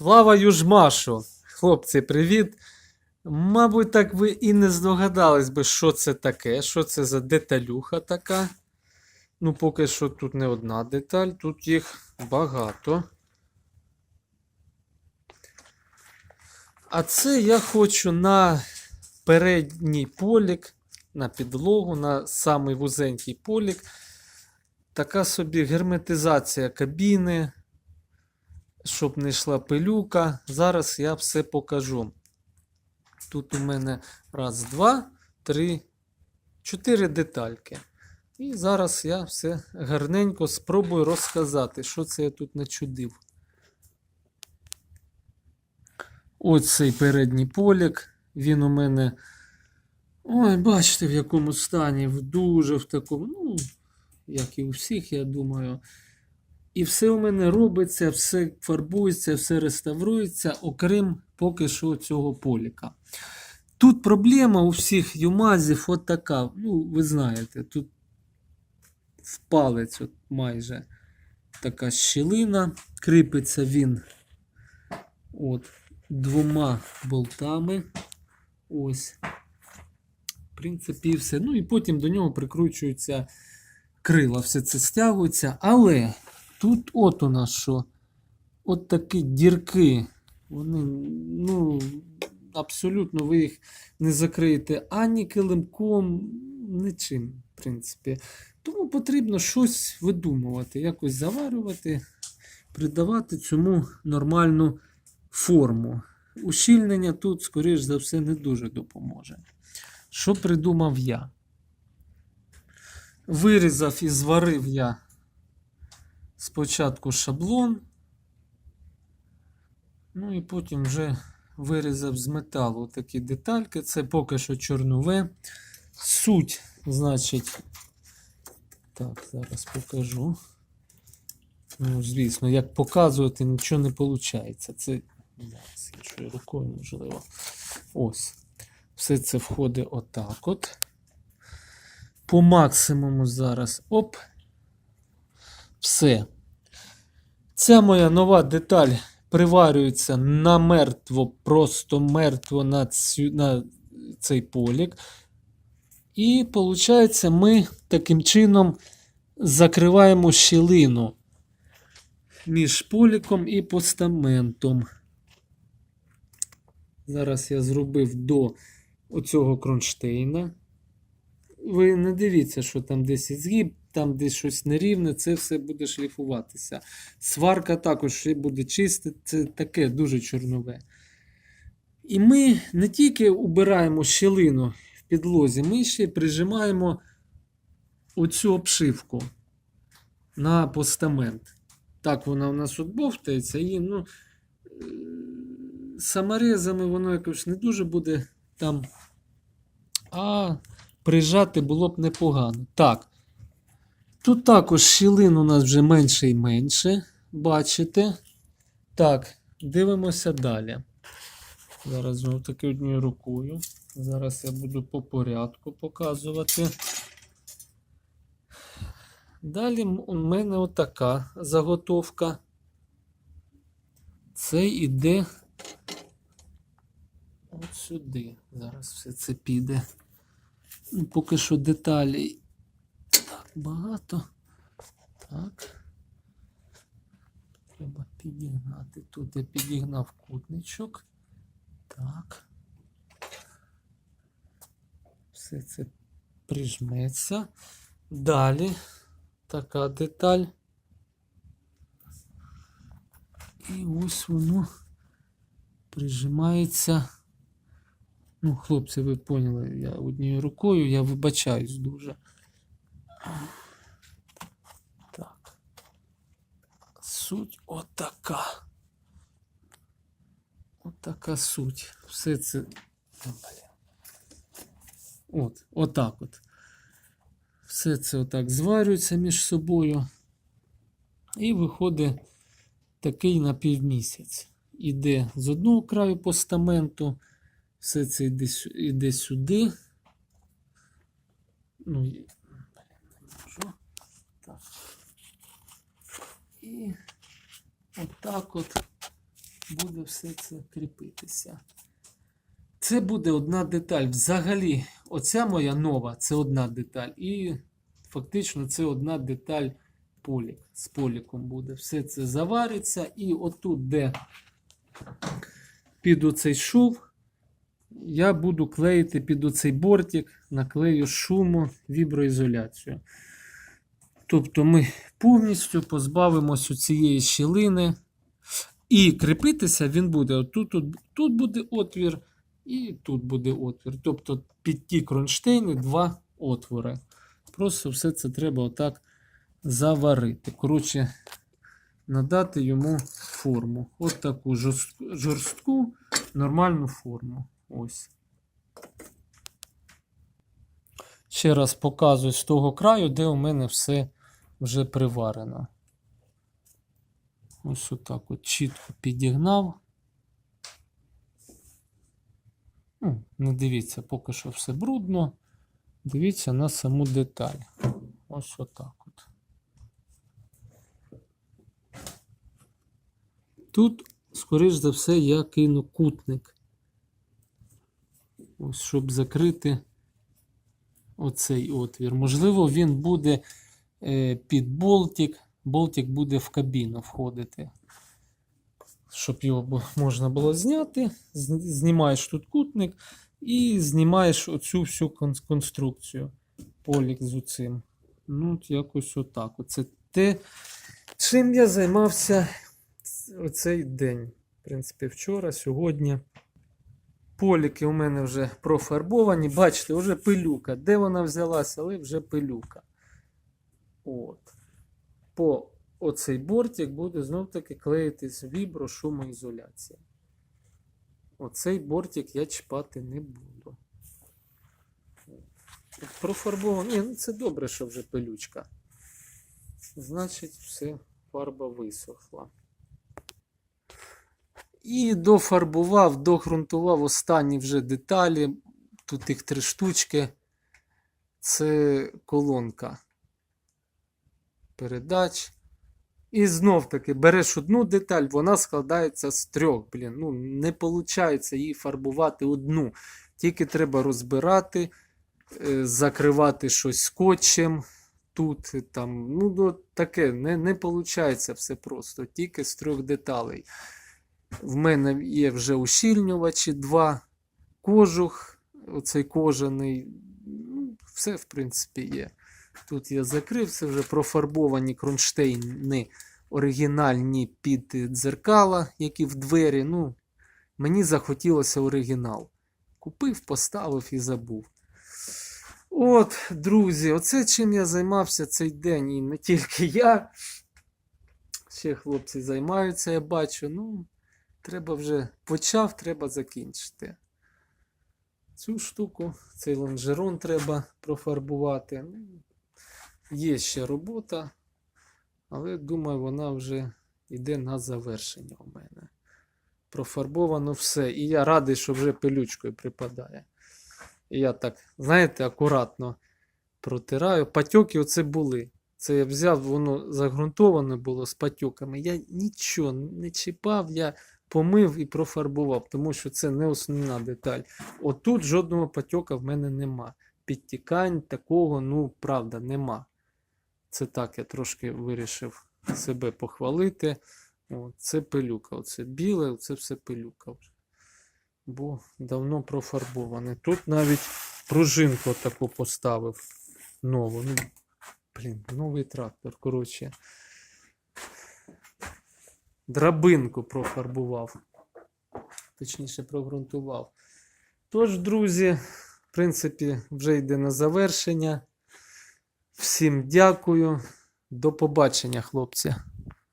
Слава Южмашу! Хлопці, привіт! Мабуть, так ви і не здогадались би, що це таке, що це за деталюха така. Ну, поки що тут не одна деталь, тут їх багато. А це я хочу на передній полік, на підлогу, на самий вузенький полік. Така собі герметизація кабіни, щоб не йшла пилюка. Зараз я все покажу. Тут у мене раз, два, три, чотири детальки. І зараз я все гарненько спробую розказати, що це я тут начудив. Ось цей передній полік. Він у мене. Ой, бачите, в якому стані, в дуже в такому, ну, як і у всіх, я думаю. І все у мене робиться, все фарбується, все реставрується, окрім поки що цього поліка. Тут проблема у всіх юмазів от така. Ну, ви знаєте, тут в палець от майже така щілина. Кріпиться він от двома болтами. Ось. В принципі, все. Ну і потім до нього прикручуються крила, все це стягується. Але тут от у нас що. От такі дірки. Вони, ну, абсолютно ви їх не закриєте ані килимком, нічим, в принципі. Тому потрібно щось видумувати, якось заварювати, придавати цьому нормальну форму. Ущільнення тут, скоріш за все, не дуже допоможе. Що придумав я? Вирізав і зварив я спочатку шаблон, ну і потім вже вирізав з металу такі детальки. Це поки що чорнове. Суть, значить, так, зараз покажу. Ну, звісно, як показувати, нічого не виходить. Це зараз іншою рукою, можливо. Ось. Все це входить отак от. По максимуму зараз. Оп. Все. Ця моя нова деталь приварюється на мертво, просто мертво на, цю, на цей полік. І, виходить, ми таким чином закриваємо щілину між поліком і постаментом. Зараз я зробив до оцього кронштейна. Ви не дивіться, що там десь згиб, там десь щось нерівне, це все буде шліфуватися. Сварка також буде чиста, це таке дуже чорнове. І ми не тільки убираємо щілину в підлозі, ми ще прижимаємо оцю обшивку на постамент. Так, вона у нас от бовтається, і ну, е, саморезами воно якось не дуже буде там. А прижати було б непогано. Так. Тут також щілин у нас вже менше і менше. Бачите? Так, дивимося далі. Зараз знову таки однією рукою. Зараз я буду по порядку показувати. Далі у мене отака заготовка. Це йде от сюди. Зараз все це піде. Ну, поки що деталей так багато. Так. Треба підігнати. Тут я підігнав кутничок. Так. Все це прижметься. Далі така деталь. І ось воно прижимається. Ну, хлопці, ви поняли, я однією рукою, я вибачаюсь дуже. Так. Суть отака. Отака суть. Все це. От, отак от. Все це отак зварюється між собою. І виходить такий напівмісяць. Іде з одного краю постаменту, все це йде, йде сюди. Ну, і- блін, не можу. Так. І отак от буде все це кріпитися. Це буде одна деталь. Взагалі, оця моя нова це одна деталь. І фактично це одна деталь полік. З поліком буде. Все це завариться. І отут, де під оцей шов, я буду клеїти під оцей бортик, наклею шуму, віброізоляцію. Тобто ми повністю позбавимося цієї щілини. І кріпитися він буде. Отут, тут, тут буде отвір, і тут буде отвір. Тобто під ті кронштейни два отвори. Просто все це треба отак заварити. Коротше, надати йому форму. От таку жорст- жорстку, нормальну форму. Ось. Ще раз показую з того краю, де у мене все вже приварено. Ось отак от чітко підігнав. Ну, не дивіться, поки що все брудно. Дивіться на саму деталь. Ось отак от. Тут, скоріш за все, я кину кутник. Ось, щоб закрити оцей отвір. Можливо, він буде під болтик. Болтик буде в кабіну входити. Щоб його можна було зняти. Знімаєш тут кутник і знімаєш оцю всю конструкцію. Полік з оцим. Ну, от якось отак. Оце те, чим я займався оцей день. В принципі, вчора, сьогодні. Поліки у мене вже профарбовані. Бачите, вже пилюка. Де вона взялася, але вже пилюка. От. По оцей бортик буде знов таки клеїтись вібро шумоізоляція. Оцей бортик я чіпати не буду. Профарбований. Ну це добре, що вже пилючка. Значить, все, фарба висохла. І дофарбував, догрунтував останні вже деталі. Тут їх три штучки. Це колонка передач. І знов таки береш одну деталь, вона складається з трьох. Блін, ну не виходить її фарбувати одну. Тільки треба розбирати, е, закривати щось скотчем. Тут е, там, ну таке, не, не виходить все просто, тільки з трьох деталей. В мене є вже ущільнювачі, два кожух, оцей кожаний. Ну, все, в принципі, є. Тут я закрив, це вже профарбовані кронштейни оригінальні під дзеркала, які в двері. Ну, мені захотілося оригінал. Купив, поставив і забув. От, друзі, оце чим я займався цей день. І не тільки я. Ще хлопці займаються, я бачу. Ну, треба вже почав, треба закінчити. Цю штуку, цей лонжерон треба профарбувати. Є ще робота, але думаю, вона вже йде на завершення у мене. Профарбовано все. І я радий, що вже пилючкою припадає. І я так, знаєте, акуратно протираю. Патьоки оце були. Це я взяв, воно загрунтоване було з патьоками. Я нічого не чіпав, я помив і профарбував, тому що це не основна деталь. Отут жодного патьока в мене нема. Підтікань такого, ну, правда, нема. Це так, я трошки вирішив себе похвалити. О, це пилюка. Оце біле, це все пилюка. Бо давно профарбоване. Тут навіть пружинку таку поставив нову. Ну, блін, новий трактор, коротше. Драбинку профарбував. Точніше, прогрунтував. Тож, друзі, в принципі, вже йде на завершення. Всім дякую. До побачення, хлопці.